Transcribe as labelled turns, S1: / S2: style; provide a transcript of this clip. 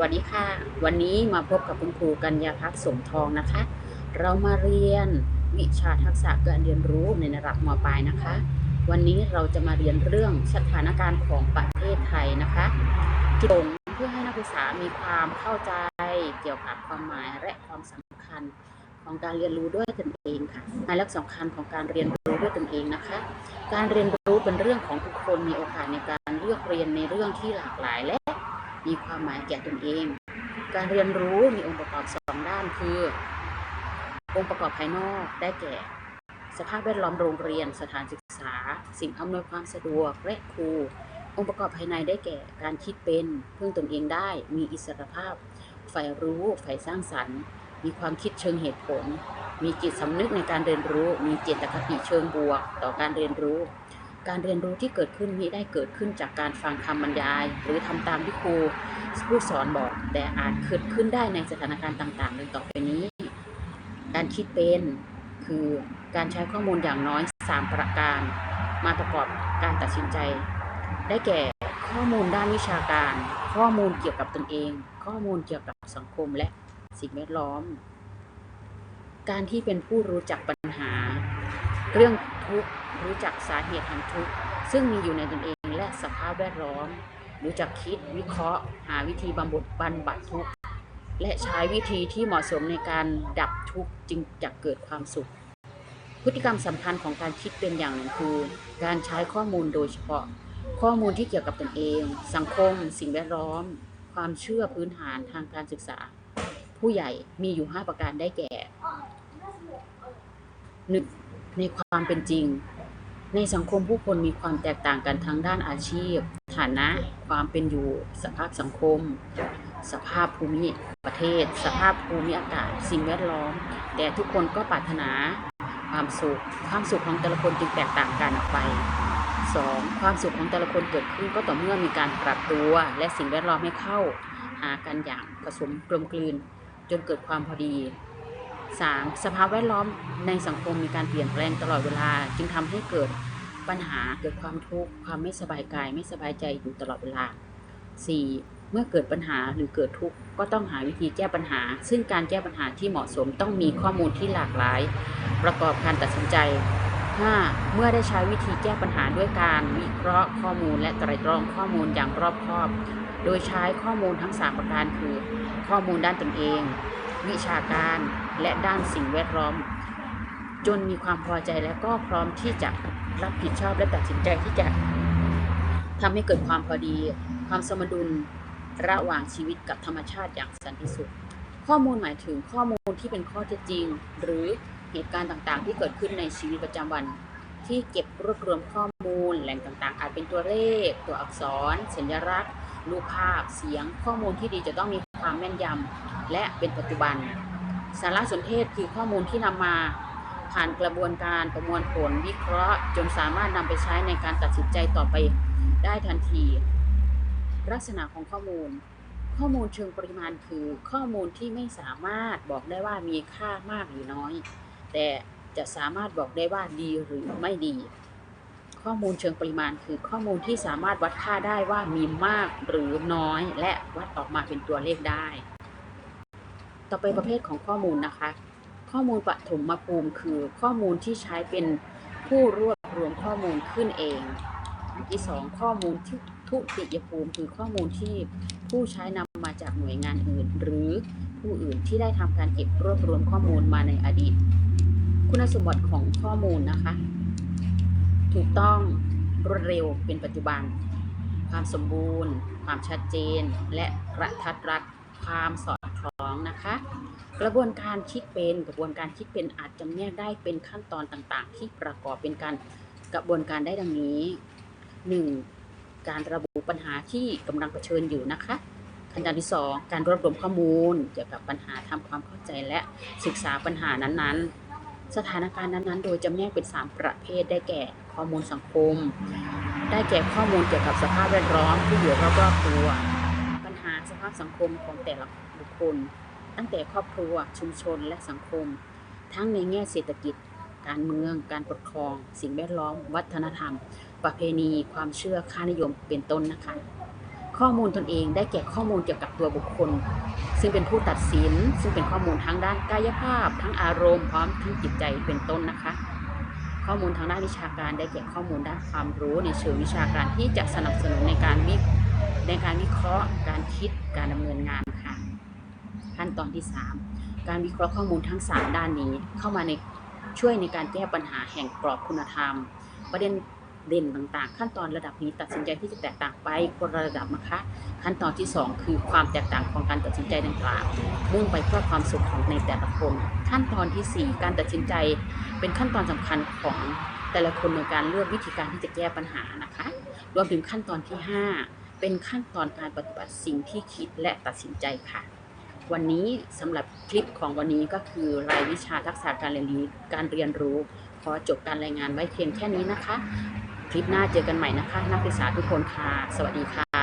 S1: วัสดีค่ะ วันนี้มาพบกับคุณครูกัญญาพัฒน์สมทองนะคะ เรามาเรียนวิชาทักษะการเรียนรู้ในระดับมปลายนะคะ วันนี้เราจะมาเรียนเรื่องสถานการณ์ของประเทศไทยนะคะที่ตรงเพื่อให้นักศึกษามีความเข้าใจเกี่ยวกับความหมายและความสำคัญของการเรียนรู้ด้วยตนเองค่ะหมายและสำคัญของการเรียนรู้ด้วยตนเองนะคะ การเรียนรู้เป็นเรื่องของทุกคนมีโอกาสในการเลือกเรียนในเรื่องที่หลากหลายและ มีความหมายแก่ตนเอง การเรียนรู้มีองค์ประกอบสองด้านคือ องค์ประกอบภายนอกได้แก่ สภาพแวดล้อมโรงเรียน สถานศึกษา สิ่งอำนวยความสะดวกและครูองค์ประกอบภายในได้แก่การคิดเป็นพึ่งตนเองได้ มีอิสรภาพใฝ่รู้ใฝ่สร้างสรรค์ มีความคิดเชิงเหตุผล มีจิตสำนึกในการเรียนรู้ มีเจตคติเชิงบวก ต่อการเรียนรู้ การเรียนรู้ที่เกิดขึ้นนี้ได้เกิดขึ้นจากการฟังคำบรรยาย หรือทำตามที่ครูผู้สอนบอก แต่อาจเกิดขึ้นได้ในสถานการณ์ต่างๆดังต่อไปนี้ การคิดเป็นคือการใช้ข้อมูลอย่างน้อย 3 ประการ มาประกอบการตัดสินใจ ได้แก่ข้อมูลด้านวิชาการ ข้อมูลเกี่ยวกับตนเอง ข้อมูลเกี่ยวกับสังคมและสิ่งแวดล้อม การที่เป็นผู้รู้จักปัญหา เรื่อง ทุกข์ รู้จักสาเหตุแห่งทุกข์ ซึ่งมีอยู่ในตนเองและสภาพแวดล้อม รู้จักคิดวิเคราะห์ หาวิธีบำบัดบรรบัดทุกข์ และใช้วิธีที่เหมาะสมในการดับทุกข์จึงจะเกิดความสุข พฤติกรรมสำคัญของการคิดเป็นอย่างหนึ่งคือ การใช้ข้อมูลโดยเฉพาะ ข้อมูลที่เกี่ยวกับตนเอง สังคม สิ่งแวดล้อม ความเชื่อพื้นฐานทางการศึกษา ผู้ใหญ่มีอยู่ 5 ประการได้แก่ 1. ในความเป็นจริง ในสังคมผู้คนมีความแตกต่างกันทั้งด้านอาชีพ ฐานะ ความเป็นอยู่ สภาพสังคม สภาพภูมิประเทศ สภาพภูมิอากาศ สิ่งแวดล้อม แต่ทุกคนก็ปรารถนา ความสุข ความสุขของแต่ละคนจึงแตกต่างกันออกไป 2. ความสุขของแต่ละคนเกิดขึ้นก็ต่อเมื่อมีการปรับตัว และสิ่งแวดล้อมให้เข้า หากันอย่างผสมกลมกลืน จนเกิดความพอดี 3. สภาพแวดล้อมในสังคมมีการเปลี่ยนแปลงตลอดเวลา จึงทำให้เกิดปัญหาเกิดความทุกข์ความไม่สบายกายไม่สบายใจอยู่ตลอดเวลา 4. เมื่อเกิดปัญหาหรือเกิดทุกข์ก็ต้องหาวิธีแก้ปัญหา ซึ่งการแก้ปัญหาที่เหมาะสมต้องมีข้อมูลที่หลากหลาย ประกอบการตัดสินใจ 5. เมื่อได้ใช้วิธีแก้ปัญหาด้วยการวิเคราะห์ข้อมูลและไตรตรองข้อมูลอย่างรอบคอบ โดยใช้ข้อมูลทั้ง 3 ประการคือ ข้อมูลด้านตนเอง วิชาการและด้านสิ่งแวดล้อม จนมีความพอใจและก็พร้อมที่จะรับผิดชอบและตัดสินใจที่จะทำให้เกิดความพอดี ความสมดุลระหว่างชีวิตกับธรรมชาติอย่างสันติสุข ข้อมูลหมายถึงข้อมูลที่เป็นข้อเท็จจริง หรือเหตุการณ์ต่างๆ ที่เกิดขึ้นในชีวิตประจำวัน ที่เก็บรวบรวมข้อมูลแหล่งต่างๆ อาจเป็นตัวเลข ตัวอักษร สัญลักษณ์ รูปภาพ เสียง ข้อมูลที่ดีจะต้องมีความแม่นยำ และเป็นปัจจุบัน สารสนเทศคือข้อมูลที่นำมาผ่านกระบวนการประมวลผลวิเคราะห์ จนสามารถนำไปใช้ในการตัดสินใจต่อไปได้ทันที ลักษณะของข้อมูล ข้อมูลเชิงปริมาณคือข้อมูลที่ไม่สามารถบอกได้ว่ามีค่ามากหรือน้อย แต่จะสามารถบอกได้ว่าดีหรือไม่ดี ข้อมูลเชิงปริมาณคือข้อมูลที่สามารถวัดค่าได้ว่ามีมากหรือน้อย และวัดออกมาเป็นตัวเลขได้ ต่อไปประเภทของข้อมูลนะคะ ข้อมูลปฐมภูมิคือข้อมูลที่ใช้เป็นผู้รวบรวมข้อมูลขึ้นเองอันที่สองข้อมูลที่ทุติยภูมิคือข้อมูลที่ผู้ใช้นำมาจากหน่วยงานอื่น หรือผู้อื่นที่ได้ทำการเก็บรวบรวมข้อมูลมาในอดีต คุณสมบัติของข้อมูลนะคะ ถูกต้องรวดเร็วเป็นปัจจุบัน ความสมบูรณ์ ความชัดเจน และกระทัดรัดความสอด นะคะ กระบวนการคิดเป็นกระบวนการคิดเป็นอาจจำแนกได้เป็นขั้นตอนต่างๆ ที่ประกอบเป็นการกระบวนการได้ดังนี้ 1. การระบุปัญหาที่กำลังเผชิญอยู่นะคะขั้นตอนที่ 2 การรวบรวมข้อมูลเกี่ยวกับปัญหาทำความเข้าใจและศึกษาปัญหานั้นๆ สถานการณ์นั้นๆ โดยจำแนกเป็น 3 ประเภทได้แก่ข้อมูลสังคม ได้แก่ข้อมูลเกี่ยวกับสภาพแวดล้อมที่อยู่รอบๆตัว ปัญหาสภาพสังคมของแต่ละบุคคล ตั้งแต่ครอบครัว ชุมชนและสังคม ทั้งในแง่เศรษฐกิจ การเมือง การปกครอง สิ่งแวดล้อม วัฒนธรรม ประเพณี ความเชื่อค่านิยมเป็นต้นนะคะ ข้อมูลตนเองได้แก่ข้อมูลเกี่ยวกับตัวบุคคล ซึ่งเป็นผู้ตัดสิน ซึ่งเป็นข้อมูลทั้งด้านกายภาพ ทั้งอารมณ์พร้อมทั้งจิตใจเป็นต้นนะคะข้อมูลทางด้านวิชาการได้แก่ข้อมูลด้านความรู้ในเชิงวิชาการที่จะสนับสนุนในการวิในการวิเคราะห์ การคิดการดำเนินงานค่ะ ขั้นตอนที่ 3 การวิเคราะห์ข้อมูลทั้ง 3 ด้านนี้ เข้ามาในช่วยในการแก้ปัญหาแห่งกรอบคุณธรรม ประเด็นเด่นต่างๆ ขั้นตอนระดับนี้ตัดสินใจที่จะแตกต่างไปคนละระดับนะคะขั้นตอนที่ 2 คือความแตกต่างของการตัดสินใจดังกล่าวมุ่งไปเพื่อความสุขของในแต่ละคน ขั้นตอนทีสี่4 การตัดสินใจเป็นขั้นตอนสำคัญของแต่ละคนในการเลือกวิธีการที่จะแก้ปัญหานะคะ รวมถึงขั้นตอนที่ 5 เป็นขั้นตอนการปฏิบัติสิ่งที่คิดและตัดสินใจค่ะ วันนี้สำหรับคลิปของวันนี้ก็คือรายวิชาทักษะการเรียนรู้การเรียนรู้ขอจบการรายงานไว้เพียงแค่นี้นะคะ คลิปหน้าเจอกันใหม่นะคะ นักศึกษาทุกคนค่ะ สวัสดีค่ะ